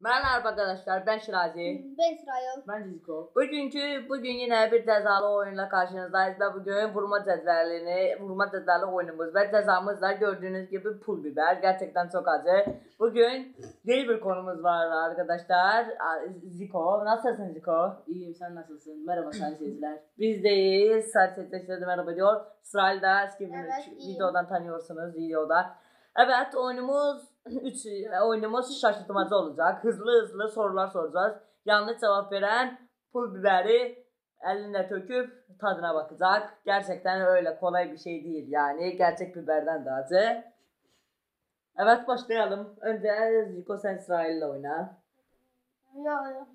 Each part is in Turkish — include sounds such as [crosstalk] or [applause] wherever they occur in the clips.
Merhaba arkadaşlar ben Şirazi. Ben İsrail. Ben Ciziko. Bugünkü bugün yine bir cezalı oyunla karşınızdayız ve bugün vurma cezvelini, vurma cezveli oyunumuz ve cezamızda gördüğünüz gibi pul biber. Gerçekten çok acı. Bugün yeni bir konumuz var arkadaşlar. Ziko. Nasılsın Ziko? İyiyim sen nasılsın? Merhaba sayın [clears throat] seyirciler. Bizdeyiz. Sersetleştirdi merhaba diyor. De eski bir Evet, iyiyim. videodan tanıyorsunuz videoda. Evet oyunumuz [laughs] üç oyunumuz şaşırtmacı olacak. Hızlı hızlı sorular soracağız. Yanlış cevap veren pul biberi eline töküp tadına bakacak. Gerçekten öyle kolay bir şey değil yani. Gerçek biberden de acı. Evet başlayalım. Önce Ziko sen İsrail'le oyna. Yok yok.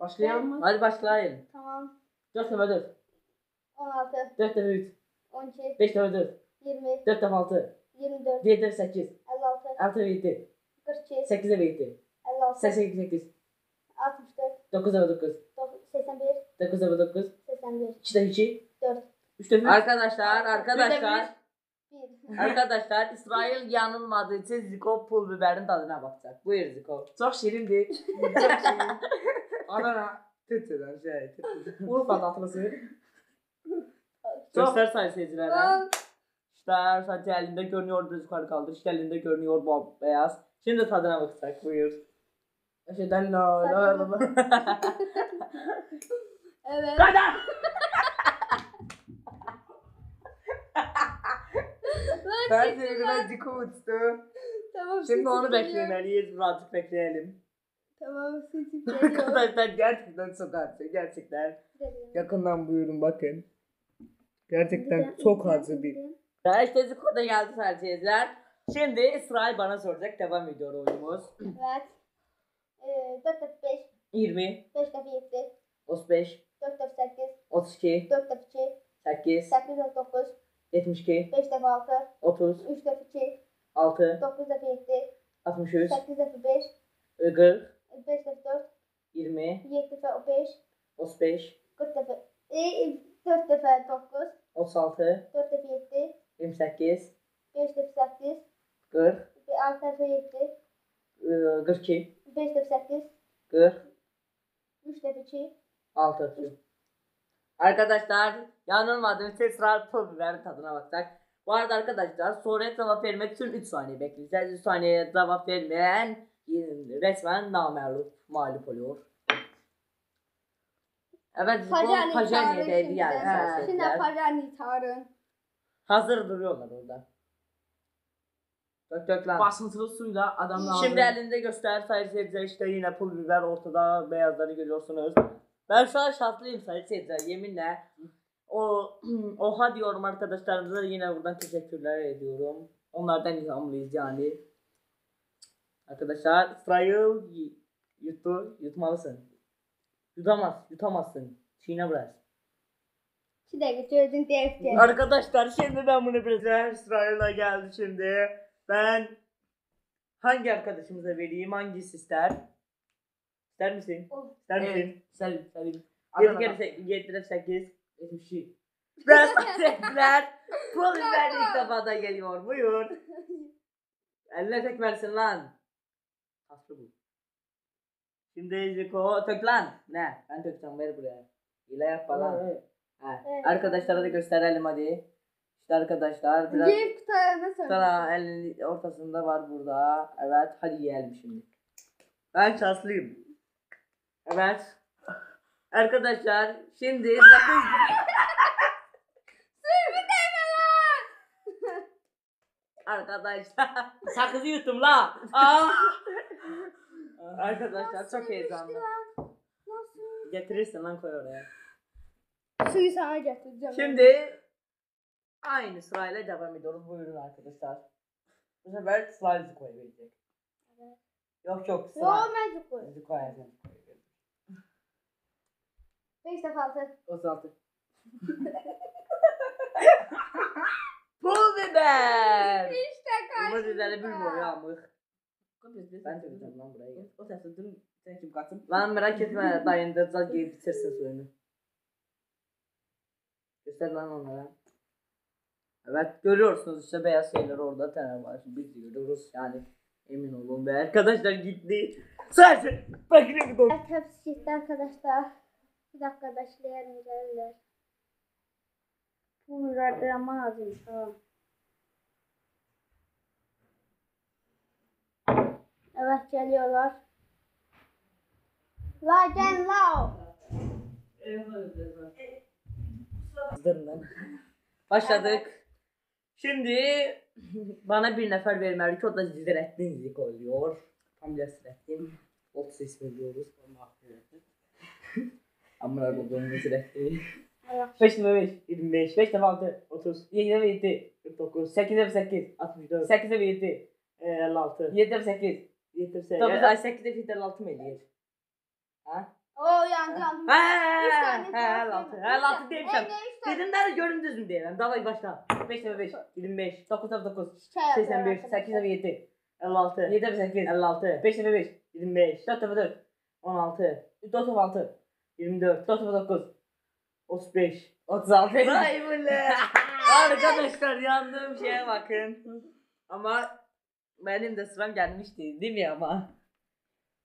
Başlayalım mı? Hadi başlayalım. Tamam. 4 defa 4. 16, 4 defa 3. 12, 5 defa 4. 20, 4 defa 6. 24, 7 defa 8. 56, 6 defa 7. 42, 8 defa 7. 56, 88 64, 9 defa 9. 81, 9 defa 9. 81, 2 defa 2. 4, 3 defa 3. Arkadaşlar arkadaşlar 1. [laughs] Arkadaşlar İsrail yanılmadığı için Ziko pul biberin tadına bakacak. Buyur Ziko. Çok şirindi. [laughs] Çok şirin. Adana. Tütsüden şey. Urfa tatlısı. Göster sayın seyircilere. İşte sadece elinde görünüyor düz yukarı kaldır. İşte elinde görünüyor bu beyaz. Şimdi tadına bakacak. Buyur. Eşeden la la la. [laughs] Evet. Kadar. Ben seyirciler Ziko uçtu. Tamam. Şimdi onu beklemeliyiz. Birazcık bekleyelim. Tamam sesim geliyor. Arkadaşlar gerçekten çok acı. Gerçekten. Yakından buyurun bakın. Gerçekten çok acı bir. Ya işte Ziko da geldi seyirciler. Şimdi İsrail bana soracak. Devam ediyor oyunumuz. Evet. Ee, 4 defa 5, 20, 5 defa 7, 35, 4 defa 8, 32, 4 defa 2, 8, 8 defa 9, 72, 5 defa 6, 30, 3 defa 2, 6, 9 defa 7, 63, 8 defa 5, 40, 5 defa 4, 20, 7 defa 5, 35, 40 defa, e, 4 defa 9, 36, 4 defa 7, 28, 5 defa 8, 40, 6 defa 7, ıı, 42, 5 defa 8, 40, 3 defa 2, 6. Arkadaşlar yanılmadığım İsrail pul biberin tadına bakacak. Bu arada arkadaşlar soruya cevap vermek için 3 saniye bekleyeceğiz. 3 saniye cevap vermeyen resmen namerlup mağlup oluyor. Evet, bu Pajani çağırın değdi yani. Şimdi. Pajani çağırın. Hazır duruyorlar orada. Dök dök lan. Basıntılı suyla adam lazım. Şimdi elinde göster sayın seyirciler işte yine pul biber ortada beyazları görüyorsunuz. Ben şu an şanslıyım sayın seyirciler yeminle. O [clears throat] oha diyorum arkadaşlarımıza yine buradan teşekkürler ediyorum. Onlardan ilhamlıyız yani. Arkadaşlar y- yuttu, yutmalısın. Yutamaz, yutamazsın. Çiğne biraz. 2 dakika çözdün defter. Arkadaşlar şimdi ben bunu bileceğim. İsrail'e geldi şimdi. Ben hangi arkadaşımıza vereyim? Hangisi ister? İster misin? Oh. İster misin? Evet. Selim. Selim. 7 Adana. kere 8, 7 kere 8. 72. Biraz. [laughs] Pul biber ilk defa da geliyor. Buyur. Eline tek versin lan. Aslı bu. Şimdi Ziko tök lan. Ne? Ben tökeceğim ver buraya. Hile yap falan. Evet. Ha. Evet. Arkadaşlara da gösterelim hadi. İşte arkadaşlar biraz Cilt kutularına sana elin ortasında var burada. Evet hadi yiyelim şimdi. Ben şanslıyım. Evet. Arkadaşlar şimdi [laughs] bakın. [laughs] Arkadaşlar sakızı yuttum la. Aa! Arkadaşlar çok heyecanlı. Nasıl? Getirirsin lan koy oraya. Suyu sana getireceğim. Şimdi aynı sırayla devam ediyoruz. Buyurun arkadaşlar. Bu sefer sıra Ziko'ya verecek. Evet. Yok yok Yo sıra. mecbur koy. Ziko'ya verecek. 5 defa 6. 36. Pul biber. İşte karşımda. bilmiyor ya amık. Komple Ben söyleyeceğim lan buraya. O sesle durun. Sen kim kaçın? Lan merak etme dayındıracağız gelip bitirsin suyunu. Göster lan onlara. Evet görüyorsunuz işte beyaz şeyler orada tane var. Biz görüyoruz yani. Emin olun be arkadaşlar gitti. Sadece bakın kadar. Hepsi gitti arkadaşlar. Bir dakika başlayalım gelirler. Bu drama lazım. Tamam. Evet geliyorlar. La gel la. Hazırım ben. Başladık. Şimdi bana bir nefer vermeli ki o da Zidrettin Zik oluyor. Tam bir Zidrettin. 30 ismi diyoruz. Ama Amına koduğum Zidrettin. Evet. 5 defa 5, 25, 5 defa 6, 30, 7 defa 7, 49, 8 defa 8, 64, 8 defa 7, 56, 7 defa 8, 7 defa 8. 9 ay 8 de fitel 6 mı ediyor? Ha? O yandı yandı. Ha, Üç tane ha, cevap 56. verdim. 56 demişim. Dedim de göründünüz mü diyelim. Davay başla. 5 defa 5, 25, 9 defa 9, Şey yapıyor 81, arkadaşlar. 8 defa 7, 56, 7 defa 8, 56. 5 defa 5, 25, 4 defa 4, 16, 4 defa 6, 24, 4 defa 9, 35, 36. Vay bile. [laughs] Arkadaşlar yandığım şeye bakın. Ama benim de sıram gelmişti değil mi ama?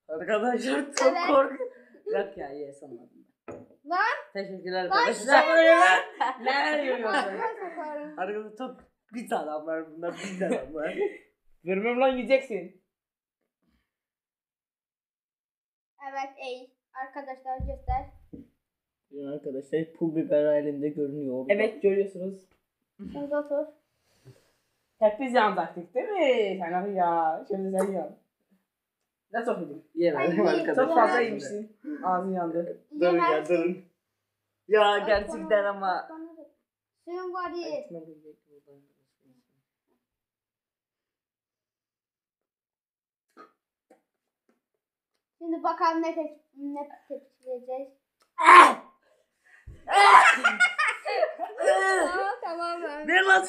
Arkadaşlar çok Evet. kork. Yok ya yes anladım. Lan. Teşekkürler arkadaşlar. Ne yiyorsun? Arkadaşlar çok pis adamlar bunlar pis adamlar. Vermem [laughs] lan yiyeceksin. Evet ey. Arkadaşlar göster. Arkadaşlar pul biber elimde görünüyor. Evet görüyorsunuz. Şimdi otur. Hep biz yanacaktık değil mi? Sen ya. Şimdi sen yan. Yemedim Ay, arkadaşlar. Çok fazla yemişsin. Ağzın yandı. Durun ya durun. Ya gerçekten ama. Suyun var ye. Şimdi bakalım ne tepki ne tepki vereceğiz. Aa, [laughs] tamam ben. Ne lan?